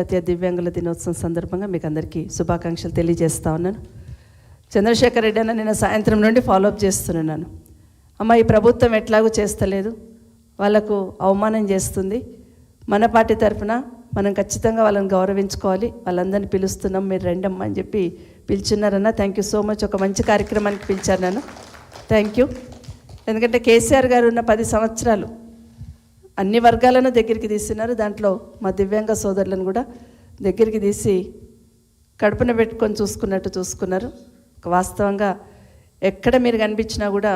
జాతీయ దివ్యాంగుల దినోత్సవం సందర్భంగా మీకు అందరికీ శుభాకాంక్షలు తెలియజేస్తా ఉన్నాను. చంద్రశేఖర్ రెడ్డి అన్న నిన్న సాయంత్రం నుండి ఫాలోఅప్ చేస్తున్నాను. అమ్మ ఈ ప్రభుత్వం ఎట్లాగూ చేస్తలేదు. వాళ్ళకు అవమానం చేస్తుంది. మన పార్టీ తరఫున మనం ఖచ్చితంగా వాళ్ళని గౌరవించుకోవాలి. వాళ్ళందరినీ పిలుస్తున్నాం. మీరు రెండమ్మా అని చెప్పి పిలిచున్నారన్న. థ్యాంక్ యూ సో మచ్ ఒక మంచి కార్యక్రమానికి పిలిచారు నన్ను. థ్యాంక్ యూ ఎందుకంటే కేసీఆర్ గారు ఉన్న పది సంవత్సరాలు అన్ని వర్గాలను దగ్గరికి తీస్తున్నారు. దాంట్లో మా దివ్యాంగ సోదరులను కూడా దగ్గరికి తీసి కడుపున పెట్టుకొని చూసుకున్నట్టు చూసుకున్నారు. వాస్తవంగా ఎక్కడ మీరు కనిపించినా కూడా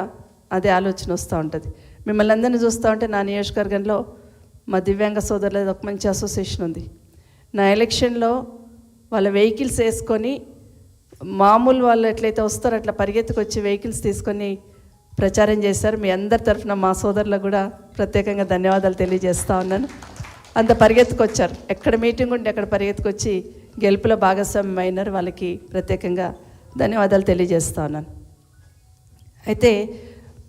అదే ఆలోచన వస్తూ ఉంటుంది. మిమ్మల్ని అందరినీ చూస్తూ ఉంటే నా నియోజకవర్గంలో మా దివ్యాంగ సోదరులది ఒక మంచి అసోసియేషన్ ఉంది. నా ఎలక్షన్లో వాళ్ళ వెహికల్స్ వేసుకొని మామూలు వాళ్ళు ఎట్లయితే వస్తారో అట్లా పరిగెత్తుకొచ్చి వెహికల్స్ తీసుకొని ప్రచారం చేశారు. మీ అందరి తరఫున మా సోదరులకు కూడా ప్రత్యేకంగా ధన్యవాదాలు తెలియజేస్తా ఉన్నాను. అంత పరిగెత్తుకొచ్చారు. ఎక్కడ మీటింగ్ ఉంటే అక్కడ పరిగెత్తుకొచ్చి గెలుపులో భాగస్వామ్యం అయినారు వాళ్ళకి ప్రత్యేకంగా ధన్యవాదాలు తెలియజేస్తా ఉన్నాను. అయితే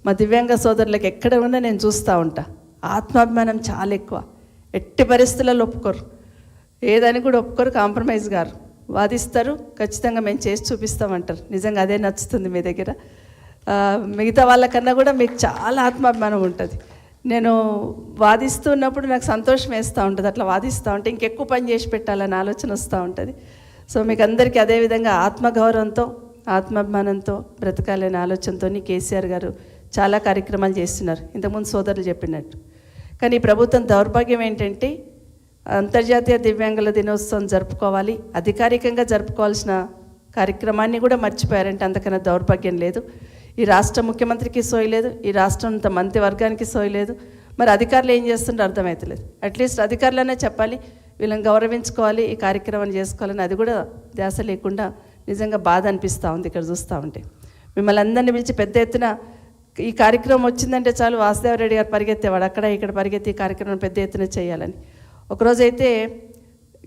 మా దివ్యాంగ సోదరులకు ఎక్కడ ఉన్నా నేను చూస్తూ ఉంటా. ఆత్మాభిమానం చాలా ఎక్కువ. ఎట్టి పరిస్థితులలో ఒప్పుకోరు. ఏదని కూడా ఒప్పుకోరు. కాంప్రమైజ్ గారు. వాదిస్తారు. ఖచ్చితంగా మేము చేసి చూపిస్తామంటారు. నిజంగా అదే నచ్చుతుంది మీ దగ్గర. మిగతా వాళ్ళకన్నా కూడా మీకు చాలా ఆత్మాభిమానం ఉంటుంది. నేను వాదిస్తూ ఉన్నప్పుడు నాకు సంతోషం వేస్తూ ఉంటుంది. అట్లా వాదిస్తూ ఉంటే ఇంకెక్కువ పని చేసి పెట్టాలని ఆలోచన వస్తూ ఉంటుంది. సో మీకు అందరికీ అదేవిధంగా ఆత్మగౌరవంతో ఆత్మాభిమానంతో బ్రతకాలనే ఆలోచనతో కేసీఆర్ గారు చాలా కార్యక్రమాలు చేస్తున్నారు. ఇంతకుముందు సోదరులు చెప్పినట్టు. కానీ ప్రభుత్వం దౌర్భాగ్యం ఏంటంటే అంతర్జాతీయ దివ్యాంగుల దినోత్సవం జరుపుకోవాలి. అధికారికంగా జరుపుకోవాల్సిన కార్యక్రమాన్ని కూడా మర్చిపోయారంటే అంతకన్నా దౌర్భాగ్యం లేదు. ఈ రాష్ట్ర ముఖ్యమంత్రికి సోయలేదు ఈ రాష్ట్రం అంత మంత్రి వర్గానికి సోయలేదు మరి అధికారులు ఏం చేస్తుంటే అర్థమవుతలేదు అట్లీస్ట్ అధికారులనే చెప్పాలి వీళ్ళని గౌరవించుకోవాలి ఈ కార్యక్రమాన్ని చేసుకోవాలని అది కూడా ధ్యాస లేకుండా నిజంగా బాధ అనిపిస్తూ ఉంది ఇక్కడ చూస్తూ ఉంటే. మిమ్మల్ని అందరినీ పిలిచి పెద్ద ఎత్తున ఈ కార్యక్రమం వచ్చిందంటే చాలు వాసుదేవరెడ్డి గారు పరిగెత్తేవాడు అక్కడ ఇక్కడ పరిగెత్తి ఈ కార్యక్రమం పెద్ద ఎత్తున చేయాలని. ఒకరోజైతే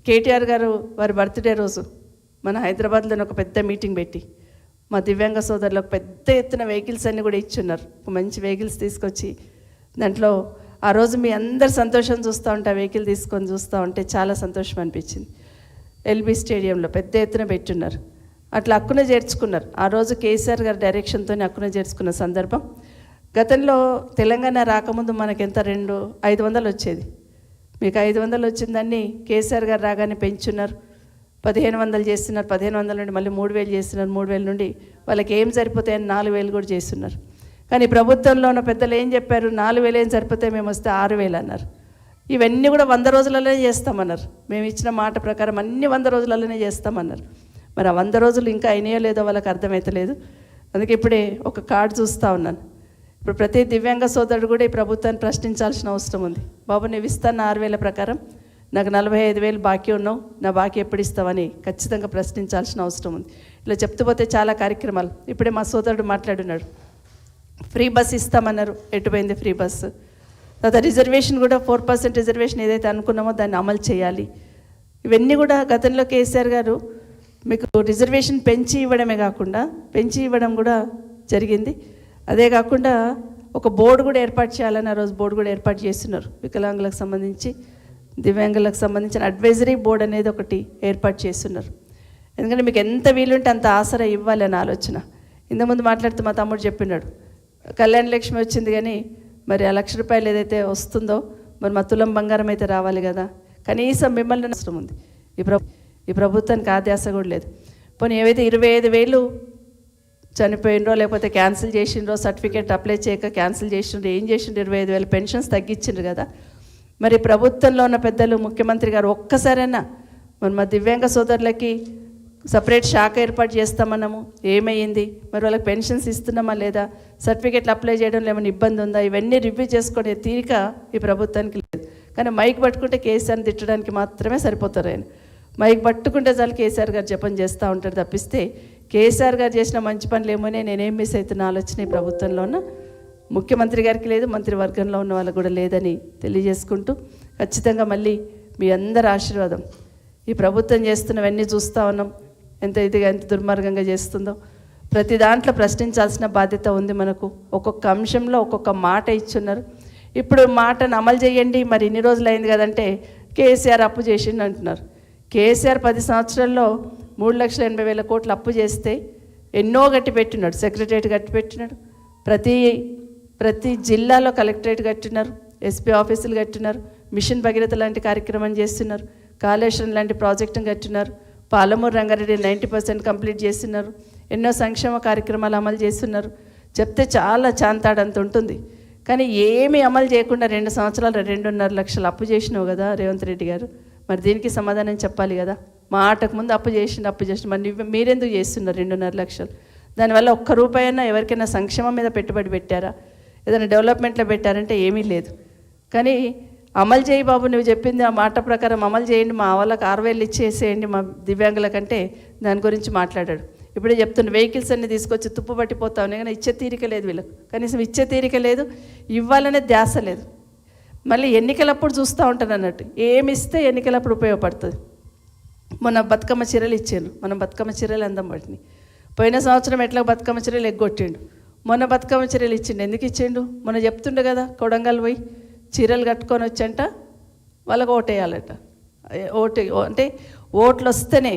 కేటీఆర్ గారు వారి బర్త్డే రోజు మన హైదరాబాద్లోనే ఒక పెద్ద మీటింగ్ పెట్టి మా దివ్యాంగ సోదరులకు పెద్ద ఎత్తున వెహికల్స్ అన్నీ కూడా ఇచ్చున్నారు. ఒక మంచి వెహికల్స్ తీసుకొచ్చి దాంట్లో ఆ రోజు మీ అందరు సంతోషం చూస్తూ ఉంటే ఆ వెహికల్ తీసుకొని చూస్తూ ఉంటే చాలా సంతోషం అనిపించింది. ఎల్బీ స్టేడియంలో పెద్ద ఎత్తున పెట్టున్నారు అట్లా అక్కున చేర్చుకున్నారు. ఆ రోజు కేసీఆర్ గారి డైరెక్షన్తో అక్కున చేర్చుకున్న సందర్భం. గతంలో తెలంగాణ రాకముందు మనకి ఎంత? రెండు ఐదు వందలు వచ్చేది. మీకు ఐదు వందలు వచ్చిందని కేసీఆర్ గారు రాగానే పెంచున్నారు. పదిహేను వందలు చేస్తున్నారు పదిహేను వందల నుండి మళ్ళీ మూడు వేలు చేస్తున్నారు మూడు వేల నుండి వాళ్ళకి ఏం సరిపోతాయని నాలుగు వేలు కూడా చేస్తున్నారు. కానీ ప్రభుత్వంలో ఉన్న పెద్దలు ఏం చెప్పారు? నాలుగు వేలు ఏం సరిపోతే మేము వస్తే ఆరు వేలు అన్నారు. ఇవన్నీ కూడా వంద రోజులలోనే చేస్తామన్నారు. మేము ఇచ్చిన మాట ప్రకారం అన్ని వంద రోజులలోనే చేస్తామన్నారు. మరి ఆ వంద రోజులు ఇంకా అయినాయో లేదో వాళ్ళకి అర్థమవుతలేదు అందుకే ఇప్పుడే ఒక కార్డు చూస్తూ ఉన్నాను. ఇప్పుడు ప్రతి దివ్యాంగ సోదరుడు కూడా ఈ ప్రభుత్వాన్ని ప్రశ్నించాల్సిన అవసరం ఉంది. బాబు నువ్వు ఇస్తాను ఆరు వేల ప్రకారం నాకు నలభై ఐదు వేలు బాకీ ఉన్నావు నా బాకీ ఎప్పుడు ఇస్తావని ఖచ్చితంగా ప్రశ్నించాల్సిన అవసరం ఉంది. ఇలా చెప్తూ పోతే చాలా కార్యక్రమాలు. ఇప్పుడే మా సోదరుడు మాట్లాడున్నాడు. ఫ్రీ బస్ ఇస్తామన్నారు. ఎటుపోయింది ఫ్రీ బస్సు తర్వాత రిజర్వేషన్ కూడా ఫోర్ పర్సెంట్ రిజర్వేషన్ ఏదైతే అనుకున్నామో దాన్ని అమలు చేయాలి. ఇవన్నీ కూడా గతంలో కేసీఆర్ గారు మీకు రిజర్వేషన్ పెంచి ఇవ్వడమే కాకుండా పెంచి ఇవ్వడం కూడా జరిగింది. అదే కాకుండా ఒక బోర్డు కూడా ఏర్పాటు చేయాలని ఆ రోజు బోర్డు కూడా ఏర్పాటు చేస్తున్నారు వికలాంగులకు సంబంధించి. దివ్యాంగులకు సంబంధించిన అడ్వైజరీ బోర్డు అనేది ఒకటి ఏర్పాటు చేస్తున్నారు. ఎందుకంటే మీకు ఎంత వీలుంటే అంత ఆసరా ఇవ్వాలి అని ఆలోచన. ఇంతకుముందు మాట్లాడుతూ మా తమ్ముడు చెప్పినాడు కళ్యాణ లక్ష్మి వచ్చింది కానీ మరి ఆ లక్ష రూపాయలు ఏదైతే వస్తుందో మరి మా తులం బంగారం అయితే రావాలి కదా. కనీసం మిమ్మల్ని నష్టం ఉంది. ఈ ప్రభు ఈ ప్రభుత్వానికి ఆధ్యాస కూడా లేదు. పోనీ ఏవైతే ఇరవై ఐదు వేలు చనిపోయినరో లేకపోతే క్యాన్సిల్ చేసిండ్రో సర్టిఫికేట్ అప్లై చేయక క్యాన్సిల్ చేసిండ్రో ఏం చేసిండ్రు? ఇరవై ఐదు వేల పెన్షన్స్ తగ్గించిండ్రు కదా. మరి ప్రభుత్వంలో ఉన్న పెద్దలు ముఖ్యమంత్రి గారు ఒక్కసారైనా మరి మా దివ్యాంగ సోదరులకి సపరేట్ శాఖ ఏర్పాటు చేస్తామన్నాము. ఏమైంది? మరి వాళ్ళకి పెన్షన్స్ ఇస్తున్నామా లేదా? సర్టిఫికేట్లు అప్లై చేయడంలో ఏమైనా ఇబ్బంది ఉందా? ఇవన్నీ రివ్యూ చేసుకునే తీరిక ఈ ప్రభుత్వానికి లేదు. కానీ మైక్ పట్టుకుంటే కేసీఆర్ని తిట్టడానికి మాత్రమే సరిపోతారు ఆయన. మైక్ పట్టుకుంటే చాలు కేసీఆర్ గారు జపం చేస్తూ ఉంటారు తప్పిస్తే కేసీఆర్ గారు చేసిన మంచి పనులు ఏమోనే నేనేం మిస్ అవుతున్న ఆలోచన ఈ ప్రభుత్వంలో ముఖ్యమంత్రి గారికి లేదు మంత్రివర్గంలో ఉన్న వాళ్ళకు కూడా లేదని తెలియజేసుకుంటూ ఖచ్చితంగా మళ్ళీ మీ అందరి ఆశీర్వాదం. ఈ ప్రభుత్వం చేస్తున్నవన్నీ చూస్తూ ఉన్నాం. ఎంత ఇదిగా ఎంత దుర్మార్గంగా చేస్తుందో. ప్రతి దాంట్లో ప్రశ్నించాల్సిన బాధ్యత ఉంది మనకు. ఒక్కొక్క అంశంలో ఒక్కొక్క మాట ఇచ్చున్నారు. ఇప్పుడు మాటను అమలు చేయండి మరి ఇన్ని రోజులు అయింది కదంటే కేసీఆర్ అప్పు చేసిండు అంటున్నారు. కేసీఆర్ పది సంవత్సరాల్లో మూడు లక్షల ఎనభై వేల కోట్లు అప్పు చేస్తే ఎన్నో గట్టి పెట్టినాడు సెక్రటరేట్ గట్టి పెట్టినాడు. ప్రతి ప్రతి జిల్లాలో కలెక్టరేట్ కట్టినారు ఎస్పీ ఆఫీసులు కట్టినారు మిషన్ భగీరథ లాంటి కార్యక్రమం చేస్తున్నారు కాళేశ్వరం లాంటి ప్రాజెక్టును కట్టినారు Palamuru Rangareddy ninety percent complete చేస్తున్నారు ఎన్నో సంక్షేమ కార్యక్రమాలు అమలు చేస్తున్నారు. చెప్తే చాలా చాంతాడంత ఉంటుంది. కానీ ఏమీ అమలు చేయకుండా రెండు సంవత్సరాలు రెండున్నర లక్షలు అప్పు చేసినావు కదా రేవంత్ రెడ్డి గారు. మరి దీనికి సమాధానం చెప్పాలి కదా. మా ఆటకు ముందు అప్పు చేసిండు అప్పు చేసిన మరి మీరెందుకు చేస్తున్నారు రెండున్నర లక్షలు? దానివల్ల ఒక్క రూపాయైనా ఎవరికైనా సంక్షేమం మీద పెట్టుబడి పెట్టారా? ఏదైనా డెవలప్మెంట్లో పెట్టారంటే ఏమీ లేదు. కానీ అమలు చేయి బాబు నువ్వు చెప్పింది ఆ మాట ప్రకారం అమలు చేయండి మా వాళ్ళకి ఆరు వేలు ఇచ్చేసేయండి మా దివ్యాంగుల కంటే దాని గురించి మాట్లాడాడు. ఇప్పుడే చెప్తున్న వెహికల్స్ అన్ని తీసుకొచ్చి తుప్పు పట్టిపోతా ఉన్నాయి కానీ ఇచ్చే తీరిక లేదు వీళ్ళకు. కనీసం ఇచ్చే తీరిక లేదు ఇవ్వాలనే ధ్యాస లేదు. మళ్ళీ ఎన్నికలప్పుడు చూస్తూ ఉంటాను అన్నట్టు. ఏమి ఇస్తే ఎన్నికలప్పుడు ఉపయోగపడుతుంది. మొన్న బతుకమ్మ చీరలు ఇచ్చాను. మనం బతుకమ్మ చీరలు అందం పట్టినాయి పోయిన సంవత్సరం ఎట్లా బతుకమ్మ చీరలు ఎగ్గొట్టిండు. మొన్న బతుకమ్మ చీరలు ఇచ్చిండు. ఎందుకు ఇచ్చిండు? మొన్న చెప్తుండే కదా కొడంగల్ పోయి చీరలు కట్టుకొని వచ్చంట వాళ్ళకు ఓటేయాలట ఓటు అంటే ఓట్లు వస్తేనే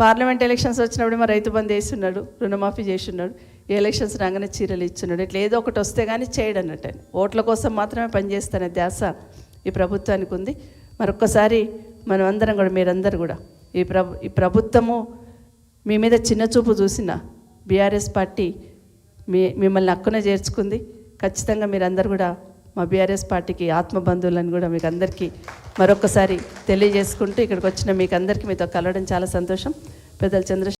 పార్లమెంట్ ఎలక్షన్స్ వచ్చినప్పుడు మా రైతు బంద్ వేస్తున్నాడు రుణమాఫీ చేస్తున్నాడు ఈ ఎలక్షన్స్ రాగానే చీరలు ఇస్తున్నాడు ఇట్లా ఏదో ఒకటి వస్తే కానీ చేయడు అన్నట్టు ఓట్ల కోసం మాత్రమే పనిచేస్తానే ధ్యాస ఈ ప్రభుత్వానికి ఉంది. మరొకసారి మనం అందరం కూడా మీరందరూ కూడా ఈ ప్రభు ఈ ప్రభుత్వము మీ మీద చిన్న చూపు చూసిన బీఆర్ఎస్ పార్టీ మీ మిమ్మల్ని అక్కున చేర్చుకుంది. ఖచ్చితంగా మీరందరూ కూడా మా బీఆర్ఎస్ పార్టీకి ఆత్మబంధువులను కూడా మీకు అందరికీ మరొకసారి తెలియజేసుకుంటూ ఇక్కడికి వచ్చిన మీకు అందరికీ మీతో కలవడం చాలా సంతోషం. పెద్దలు చంద్ర